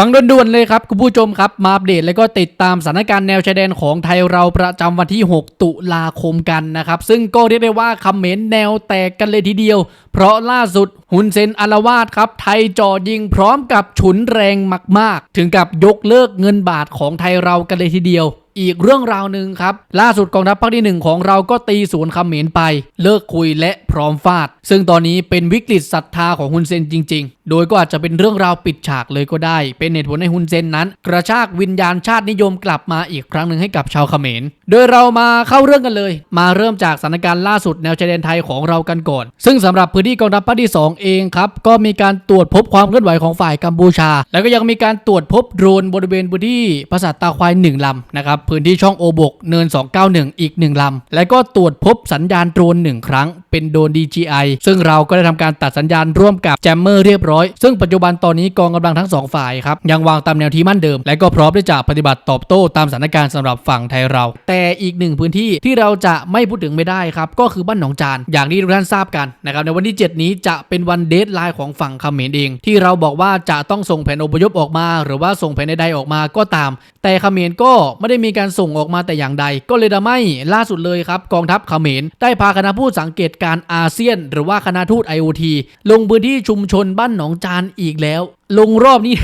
ฟังด่วนๆเลยครับคุณผู้ชมครับ มาอัปเดตแล้วก็ติดตามสถานการณ์แนวชายแดนของไทยเราประจำวันที่ 6 ตุลาคมกันนะครับ ซึ่งก็เรียกได้ว่าคอมเมนต์แนวแตกกันเลยทีเดียว เพราะล่าสุด ฮุนเซนอารวาสครับ ไทยจ่อยิงพร้อมกับฉุนแรงมาก ๆ ถึงกับยกเลิกเงินบาทของไทยเรากันเลยทีเดียวอีกเรื่องราวหนึ่งครับ ล่าสุดกองทัพภาคที่หนึ่งของเราก็ตีสวนคำเหมนไป เลิกคุยและพร้อมฟาด ซึ่งตอนนี้เป็นวิกฤตศรัทธาของฮุนเซนจริง ๆ โดยก็อาจจะเป็นเรื่องราวปิดฉากเลยก็ได้ เป็นเหตุผลให้ฮุนเซนนั้น กระชากวิญญาณชาตินิยมกลับมาอีกครั้งหนึ่งให้กับชาวเขมร โดยเรามาเข้าเรื่องกันเลย มาเริ่มจากสถานการณ์ล่าสุดแนวชายแดนไทยของเรากันก่อน ซึ่งสำหรับพื้นที่กองทัพภาคที่ 2เองครับก็มีการตรวจพบความเคลื่อนไหวของฝ่ายกัมพูชา แล้วก็ยังมีการตรวจพบโดรนบริเวณพื้นที่ปราสาทตาควายหนึ่งลำนะครับพื้นที่ช่องโอบกเนิน 291 อีกหนึ่งลำและก็ตรวจพบสัญญาณโดรนหนึ่งครั้งเป็นโดน DJI ซึ่งเราก็ได้ทำการตัดสัญญาณร่วมกับแจมเมอร์เรียบร้อย ซึ่งปัจจุบันตอนนี้กองกำลังทั้งสองฝ่ายครับ ยังวางตามแนวที่มั่นเดิม และก็พร้อมที่จะปฏิบัติตอบโต้ตามสถานการณ์สำหรับฝั่งไทยเรา แต่อีกหนึ่งพื้นที่ที่เราจะไม่พูดถึงไม่ได้ครับ ก็คือบ้านหนองจาน อย่างที่ทุกท่านทราบกันนะครับในวันที่ 7 นี้จะเป็นวันเดทไลน์ของฝั่งเขมรเอง ที่เราบอกว่าจะต้องส่งแผนอพยพออกมา หรือว่าส่งแผนใดๆออกมาก็ตาม แต่เขมรก็ไม่ได้มีการส่งออกมาแต่อย่างใด ก็เลยทำให้ล่าสุดเลยครับกองทัพเขมรได้พาคณะผู้สังเกตการณ์อาเซียน หรือว่าคณะทูต IoT ลงพื้นที่ชุมชนบ้านหนองจานอีกแล้ว ลงรอบนี้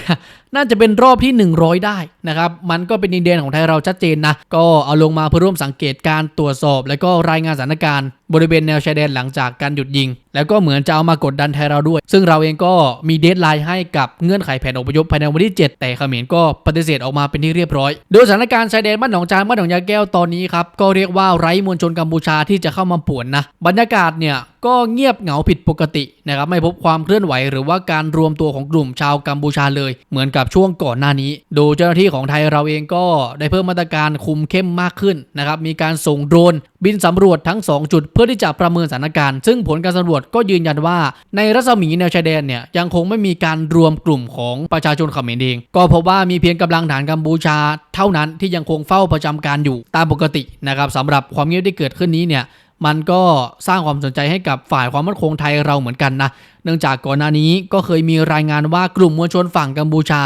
น่าจะเป็นรอบที่ 100 ได้นะครับ มันก็เป็นดินแดนของไทยเราชัดเจนนะ ก็เอาลงมาเพื่อร่วมสังเกตการตรวจสอบ แล้วก็รายงานสถานการณ์บริเวณแนวชายแดนหลังจากการหยุดยิง แล้วก็เหมือนจะเอามากดดันไทยเราด้วย ซึ่งเราเองก็มีเดทไลน์ให้กับเงื่อนไขแผนอพยพภายในวันที่ 7 แต่เขมรก็ปฏิเสธออกมาเป็นที่เรียบร้อย โดยสถานการณ์ชายแดนบ้านหนองจานบ้านหนองยาแก้วตอนนี้ครับก็เรียกว่าไร้มวลชนกัมพูชาที่จะเข้ามาป่วนนะ บรรยากาศเนี่ย ก็เงียบเหงาผิดปกตินะครับไม่พบความเคลื่อนไหวหรือว่าการรวมตัวของกลุ่มชาวกัมพูชาเลย เหมือนกับช่วงก่อนหน้านี้ โดยเจ้าหน้าที่ของไทยเราเองก็ได้เพิ่มมาตรการคุมเข้มมากขึ้นนะครับมีการส่งโดรนบินสำรวจทั้ง 2 จุดเพื่อที่จะประเมินสถานการณ์ ซึ่งผลการสำรวจก็ยืนยันว่า ในรัศมีแนวชายแดนเนี่ยยังคงไม่มีการรวมกลุ่มของประชาชนเขมรเอง ก็พบว่ามีเพียงกำลังฐานกัมพูชา เท่านั้นที่ยังคงเฝ้าประจำการอยู่ตามปกตินะครับสำหรับความเงียบที่เกิดขึ้นนี้เนี่ย มันก็สร้างความสนใจให้กับฝ่ายความมั่นคงไทยเราเหมือนกันนะ เนื่องจากก่อนหน้านี้ก็เคยมีรายงานว่ากลุ่มมวลชนฝั่งกัมพูชา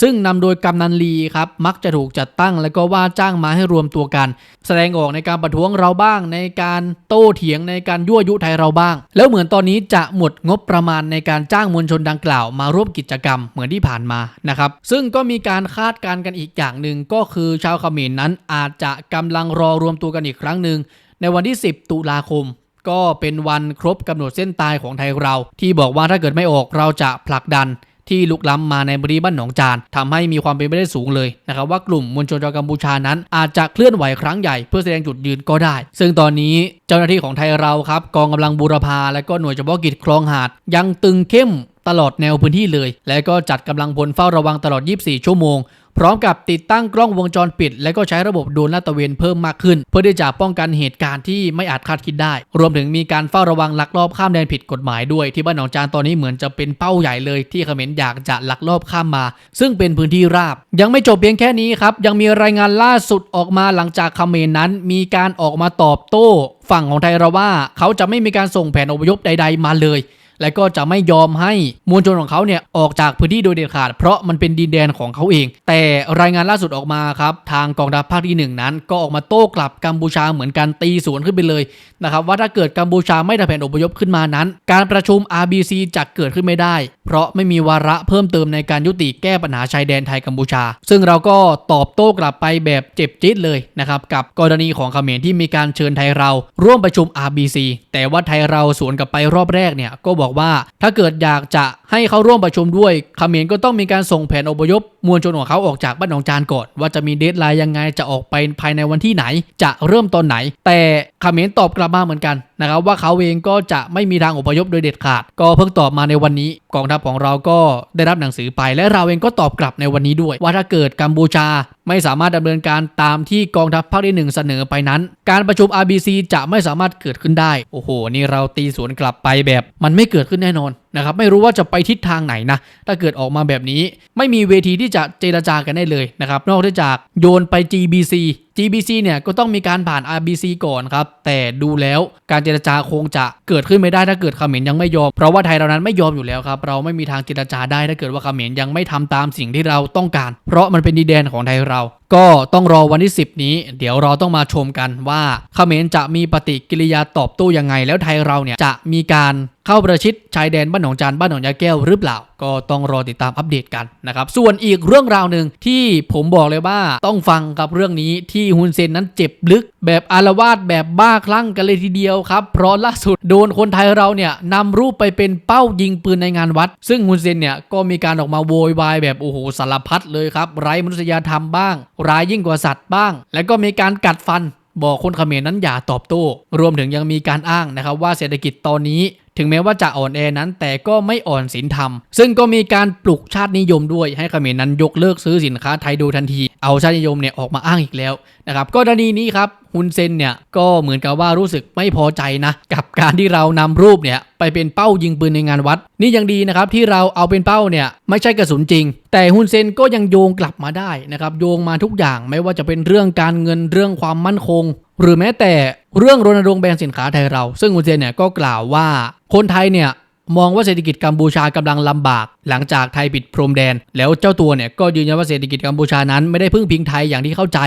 ซึ่งนำโดยกำนันลีครับมักจะถูกจัดตั้งและก็ว่าจ้างมาให้รวมตัวกัน แสดงออกในการประท้วงเราบ้างในการโต้เถียงในการยั่วยุไทยเราบ้าง แล้วเหมือนตอนนี้จะหมดงบประมาณในการจ้างมวลชนดังกล่าวมาร่วมกิจกรรมเหมือนที่ผ่านมานะครับซึ่งก็มีการคาดการณ์กันอีกอย่างหนึ่งก็คือชาวเขมรนั้นอาจจะกำลังรอรวมตัวกันอีกครั้งหนึ่ง ในวันที่ 10 ตุลาคม ก็เป็นวันครบกำหนดเส้นตายของไทยเรา ที่บอกว่าถ้าเกิดไม่ออกเราจะผลักดันที่ลุกล้ำมาในบริบ้านหนองจานทำให้มีความเป็นไปได้สูงเลยนะครับว่ากลุ่มมวลชนชาวกัมพูชานั้น อาจจะเคลื่อนไหวครั้งใหญ่เพื่อแสดงจุดยืนก็ได้ ซึ่งตอนนี้เจ้าหน้าที่ของไทยเราครับ กองกำลังบูรพาและก็หน่วยเฉพาะกิจคลองหาด ยังตึงเข้มตลอดแนวพื้นที่เลย และก็จัดกำลังพลเฝ้าระวังตลอด 24 ชั่วโมง พร้อมกับติดตั้งกล้องวงจรปิด และก็ใช้ระบบโดรนลาดตระเวนเพิ่มมากขึ้น เพื่อที่จะป้องกันเหตุการณ์ที่ไม่อาจคาดคิดได้ รวมถึงมีการเฝ้าระวังลักลอบข้ามแดนผิดกฎหมายด้วย ที่บ้านหนองจานตอนนี้เหมือนจะเป็นเป้าใหญ่เลยที่เขมรอยากจะลักลอบข้ามมา ซึ่งเป็นพื้นที่ราบ ยังไม่จบเพียงแค่นี้ครับยังมีรายงานล่าสุดออกมาหลังจากเขมรนั้น มีการออกมาตอบโต้ ฝั่งของไทยเราว่า เขาจะไม่มีการส่งแผนอพยพใด ๆ มาเลย และก็จะไม่ยอมให้มวลชนของเขาเนี่ยออกจากพื้นที่โดยเด็ดขาด เพราะมันเป็นดินแดนของเขาเอง แต่รายงานล่าสุดออกมาครับทางกองทัพภาคที่หนึ่งนั้น ก็ออกมาโต้กลับกัมพูชาเหมือนกันตีสวนขึ้นไปเลยนะครับว่าถ้าเกิดกัมพูชาไม่ทำแผนอพยพขึ้นมานั้น การประชุม RBC จะเกิดขึ้นไม่ได้ เพราะไม่มีวาระเพิ่มเติมในการยุติแก้ปัญหาชายแดนไทยกัมพูชา ซึ่งเราก็ตอบโต้กลับไปแบบเจ็บจี๊ดเลยนะครับกับกรณีของเขมรที่มีการเชิญไทยเรา ร่วมประชุม RBC แต่ว่าไทยเราสวนกลับไปรอบแรกเนี่ยก็บอกว่า ถ้าเกิดอยากจะให้เขาร่วมประชุมด้วยเขมรก็ต้องมีการส่งแผนอพยพมวลชนของเขาออกจากบ้านหนองจานก่อน ว่าจะมีเดทไลน์ยังไงจะออกไปภายในวันที่ไหน จะเริ่มตอนไหน แต่เขมรตอบกลับมาเหมือนกัน นะครับว่าเขาเองก็จะไม่มีทางอพยพโดยเด็ดขาด ก็เพิ่งตอบมาในวันนี้กองทัพของเราก็ได้รับหนังสือไป และเราเองก็ตอบกลับในวันนี้ด้วย ว่าถ้าเกิดกัมพูชาไม่สามารถดำเนินการตามที่กองทัพภาคที่หนึ่งเสนอไปนั้น การประชุม RBC จะไม่สามารถเกิดขึ้นได้โอ้โหนี่เราตีสวนกลับไปแบบ มันไม่เกิดขึ้นแน่นอนนะครับไม่รู้ว่าจะไปทิศทางไหนนะถ้าเกิดออกมาแบบนี้ ไม่มีเวทีที่จะเจรจากันได้เลยนะครับนอกจากโยนไป GBC GBC เนี่ยก็ต้องมีการผ่าน RBC ก่อนครับ แต่ดูแล้วการเจรจาคงจะเกิดขึ้นไม่ได้ถ้าเกิดเขมรยังไม่ยอม เพราะว่าไทยเรานั้นไม่ยอมอยู่แล้วครับ เราไม่มีทางเจรจาได้ถ้าเกิดว่าเขมรยังไม่ทำตามสิ่งที่เราต้องการ เพราะมันเป็นดินแดนของไทยเรา ก็ต้องรอวันที่ 10 นี้ เดี๋ยวเราต้องมาชมกันว่าเขมรจะมีปฏิกิริยาตอบโต้ยังไง แล้วไทยเราเนี่ยจะมีการเข้าประชิดชายแดนบ้านหนองจานบ้านหนองยาแก้วหรือเปล่า ก็ต้องรอติดตามอัปเดตกันนะครับ ส่วนอีกเรื่องราวหนึ่งที่ผมบอกเลยว่าต้องฟังกับเรื่องนี้ที่ฮุนเซนนั้นเจ็บลึก แบบอารวาสแบบบ้าคลั่งกันเลยทีเดียวครับ เพราะล่าสุดโดนคนไทยเราเนี่ยนำรูปไปเป็นเป้ายิงปืนในงานวัด ซึ่งฮุนเซนเนี่ยก็มีการออกมาโวยวายแบบโอ้โหสารพัดเลยครับไร้มนุษยธรรมบ้าง ร้ายยิ่งกว่าสัตว์บ้าง แล้วก็มีการกัดฟันบอกคนเขมรนั้นอย่าตอบโต้ รวมถึงยังมีการอ้างนะครับว่าเศรษฐกิจตอนนี้ ถึงแม้ว่าจะอ่อนแอนั้นแต่ก็ไม่อ่อนศีลธรรม ซึ่งก็มีการปลุกชาตินิยมด้วยให้เขมรนั้นยกเลิกซื้อสินค้าไทยโดยทันที เอาชาตินิยมเนี่ยออกมาอ้างอีกแล้วนะครับกรณีนี้ครับฮุนเซนเนี่ยก็เหมือนกับว่ารู้สึกไม่พอใจนะ กับการที่เรานำรูปเนี่ยไปเป็นเป้ายิงปืนในงานวัด นี่ยังดีนะครับที่เราเอาเป็นเป้าเนี่ยไม่ใช่กระสุนจริง แต่ฮุนเซนก็ยังโยงกลับมาได้นะครับโยงมาทุกอย่างไม่ว่าจะเป็นเรื่องการเงินเรื่องความมั่นคง หรือแม้แต่เรื่องรณรงค์แบนสินค้าไทยเรา ซึ่งฮุนเซนเนี่ยก็กล่าวว่าคนไทยเนี่ยมองว่าเศรษฐกิจกัมพูชากำลังลำบาก หลังจากไทยปิดพรมแดน แล้วเจ้าตัวเนี่ยก็ยืนยันว่าเศรษฐกิจกัมพูชานั้นไม่ได้พึ่งพิงไทยอย่างที่เข้าใจ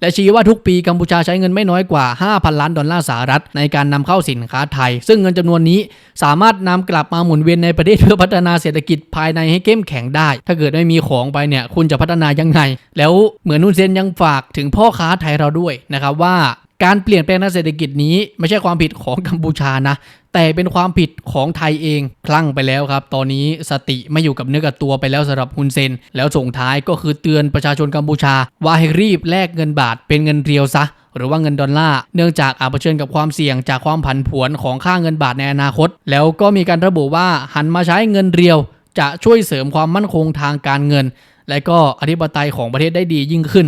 และชี้ว่าทุกปีกัมพูชาใช้เงินไม่น้อยกว่า 5,000 ล้านดอลลาร์สหรัฐในการนำเข้าสินค้าไทย ซึ่งเงินจำนวนนี้สามารถนำกลับมาหมุนเวียนในประเทศเพื่อพัฒนาเศรษฐกิจภายในให้เข้มแข็งได้ ถ้าเกิดไม่มีของไปเนี่ยคุณจะพัฒนายังไง แล้วเหมือนนุนเซนยังฝากถึงพ่อค้าไทยเราด้วยนะครับว่า การเปลี่ยนแปลงทางเศรษฐกิจนี้ไม่ใช่ความผิดของกัมพูชานะ แต่เป็นความผิดของไทยเองคลั่งไปแล้วครับ ตอนนี้สติไม่อยู่กับเนื้อกับตัวไปแล้วสำหรับฮุนเซน แล้วส่งท้ายก็คือเตือนประชาชนกัมพูชา ว่าให้รีบแลกเงินบาทเป็นเงินเรียวซะหรือว่าเงินดอลลาร์ เนื่องจากอาจเผชิญกับความเสี่ยงจากความผันผวนของค่าเงินบาทในอนาคต แล้วก็มีการระบุว่าหันมาใช้เงินเรียว จะช่วยเสริมความมั่นคงทางการเงิน และก็อธิปไตยของประเทศได้ดียิ่งขึ้น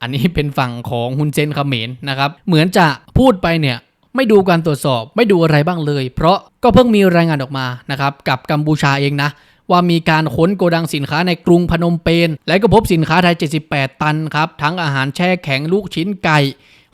อันนี้เป็นฝั่งของฮุนเซนเขมรนะครับเหมือนจะพูดไปเนี่ยไม่ดูการตรวจสอบไม่ดูอะไรบ้างเลย เพราะก็เพิ่งมีรายงานออกมานะครับกับกัมพูชาเองนะว่ามีการค้นโกดังสินค้าในกรุงพนมเปญและก็พบสินค้าไทย 78 ตันครับ ทั้งอาหารแช่แข็งลูกชิ้นไก่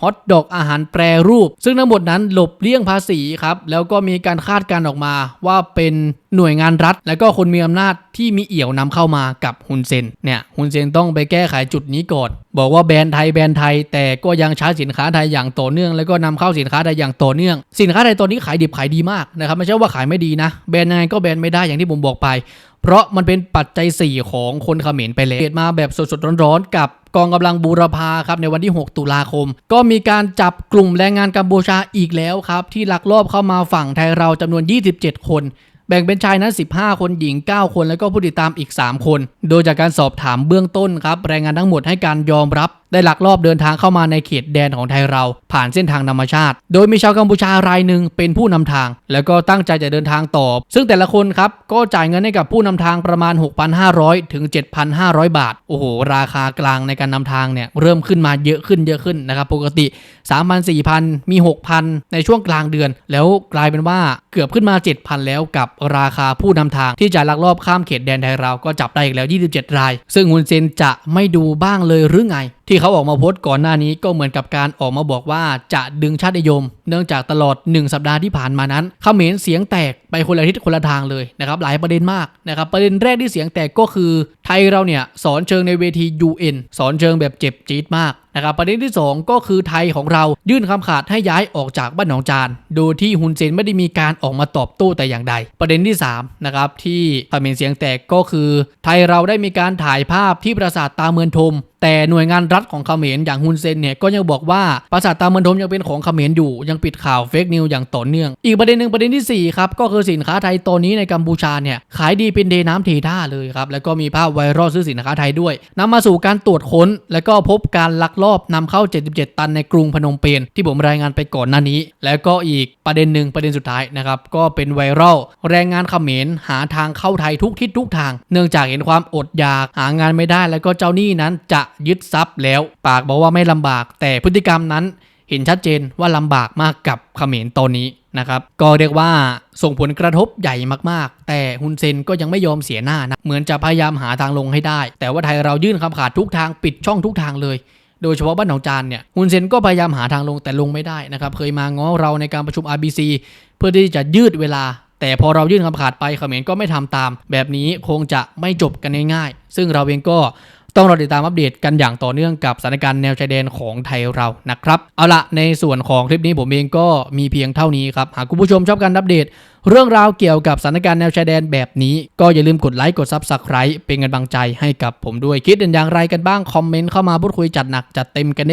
ฮอทดอกอาหารแปรรูป ซึ่งทั้งหมดนั้นหลบเลี่ยงภาษีครับแล้วก็มีการคาดการออกมาว่าเป็นหน่วยงานรัฐ และก็คนมีอำนาจที่มีเอี่ยวนำเข้ามากับฮุนเซนเนี่ยฮุนเซนต้องไปแก้ไขจุดนี้ก่อน บอกว่าแบรนด์ไทยแบรนด์ไทย แต่ก็ยังใช้สินค้าไทยอย่างต่อเนื่อง แล้วก็นำเข้าสินค้าไทยอย่างต่อเนื่อง สินค้าไทยตอนนี้ขายดิบขายดีมากนะครับไม่ใช่ว่าขายไม่ดีนะแบรนด์ยังไงก็แบรนด์ไม่ได้อย่างที่ผมบอกไป เพราะมันเป็นปัจจัย 4 ของคนเขมรไปเลยเกิดมาแบบสดๆร้อนๆ กับกองกำลังบูรพาครับในวันที่ 6 ตุลาคม ก็มีการจับกลุ่มแรงงานกัมพูชาอีกแล้วครับ ที่ลักลอบเข้ามาฝั่งไทยเราจำนวน 27 คน แบ่งเป็นชายนั้น 15 คนหญิง 9 คน แล้วก็ผู้ติดตามอีก 3 คน โดยจากการสอบถามเบื้องต้นครับแรงงานทั้งหมดให้การยอมรับ ได้ลักลอบเดินทางเข้ามาในเขตแดนของไทยเรา ผ่านเส้นทางธรรมชาติ โดยมีชาวกัมพูชารายหนึ่งเป็นผู้นำทาง แล้วก็ตั้งใจจะเดินทางต่อ ซึ่งแต่ละคนครับก็จ่ายเงินให้กับผู้นำทางประมาณ 6,500 ถึง 7,500 บาท โอ้โห ราคากลางในการนำทางเนี่ยเริ่มขึ้นมาเยอะขึ้นเยอะขึ้นนะครับปกติ 3,000 4,000 มี 6,000 ในช่วงกลางเดือน แล้วกลายเป็นว่าเกือบขึ้นมา 7,000 แล้วกับราคาผู้นำทางที่จะลักลอบข้ามเขตแดนไทยเราก็จับได้อีกแล้ว 27 ราย ซึ่งฮุนเซนจะไม่ดูบ้างเลยหรือไงที่เขาออกมาโพสต์ก่อนหน้านี้ก็เหมือนกับการออกมาบอกว่าจะดึงชาตินิยมเนื่องจากตลอด 1 สัปดาห์ที่ผ่านมานั้นเขมรเสียงแตกไปคนละทิศคนละทางเลยนะครับหลายประเด็นมากนะครับประเด็นแรกที่เสียงแตกก็คือ ไทยเราเนี่ยสอนเชิงในเวที UN สอนเชิงแบบเจ็บจี๊ดมากนะครับประเด็นที่ 2 ก็คือไทยของเรายื่นคำขาดให้ย้ายออกจากบ้านหนองจานโดยที่ฮุนเซนไม่ได้มีการออกมาตอบโต้แต่อย่างใด ประเด็นที่3นะครับที่เขมรเสียงแตกก็คือ ไทยเราได้มีการถ่ายภาพที่ปราสาทตาเมือนทม แต่หน่วยงานรัฐของเขมรอย่างฮุนเซนเนี่ยก็ยังบอกว่าปราสาทตาเมือนทมยังเป็นของเขมรอยู่ยังปิดข่าวเฟกนิวอย่างต่อเนื่อง อีกประเด็นหนึ่งประเด็นที่ 4 ครับ ก็คือสินค้าไทยตอนนี้ในกัมพูชาเนี่ย ขายดีเป็นเดน้ำเทท่าเลยครับ แล้วก็มีภาพไวรัลซื้อสินค้าไทยด้วยนำมาสู่การตรวจค้น แล้วก็พบการลักลอบนำเข้า 77 ตันในกรุงพนมเปญที่ผมรายงานไปก่อนหน้านี้ แล้วก็อีกประเด็นหนึ่งประเด็นสุดท้ายนะครับก็เป็นไวรัลแรงงานเขมรหาทางเข้าไทยทุกทิศทุกทาง เนื่องจากเห็นความอดอยากหางานไม่ได้ แล้วก็เจ้าหนี้นั้นจะยึดทรัพย์แล้ว ปากบอกว่าไม่ลำบาก แต่พฤติกรรมนั้น เห็นชัดเจนว่าลำบากมากกับเขมรตอนนี้นะครับ ก็เรียกว่าส่งผลกระทบใหญ่มากๆ แต่ฮุนเซนก็ยังไม่ยอมเสียหน้านะเหมือนจะพยายามหาทางลงให้ได้ แต่ว่าไทยเรายื่นคำขาดทุกทางปิดช่องทุกทางเลยโดยเฉพาะบ้านหนองจานเนี่ยฮุนเซนก็พยายามหาทางลงแต่ลงไม่ได้นะครับ เคยมาง้อเราในการประชุม RBC เพื่อที่จะยืดเวลา แต่พอเรายื่นคำขาดไปเขมรก็ไม่ทำตาม แบบนี้คงจะไม่จบกันง่ายๆ ซึ่งเราเองก็ ต้องรอติดตามอัปเดตกันอย่างต่อเนื่องกับสถานการณ์แนวชายแดนของไทยเรานะครับ เอาละในส่วนของคลิปนี้ผมเองก็มีเพียงเท่านี้ครับ หากคุณผู้ชมชอบการอัปเดต เรื่องราวเกี่ยวกับสถานการณ์แนวชายแดนแบบนี้ ก็อย่าลืมกดไลค์กดซับสไคร b e เป็นกำลังใจให้กับผมด้วยคิดเห็นอย่างไรกันบ้างคอมเมนต์เข้ามาพูดคุยจัดหนักจัดเต็มกันได้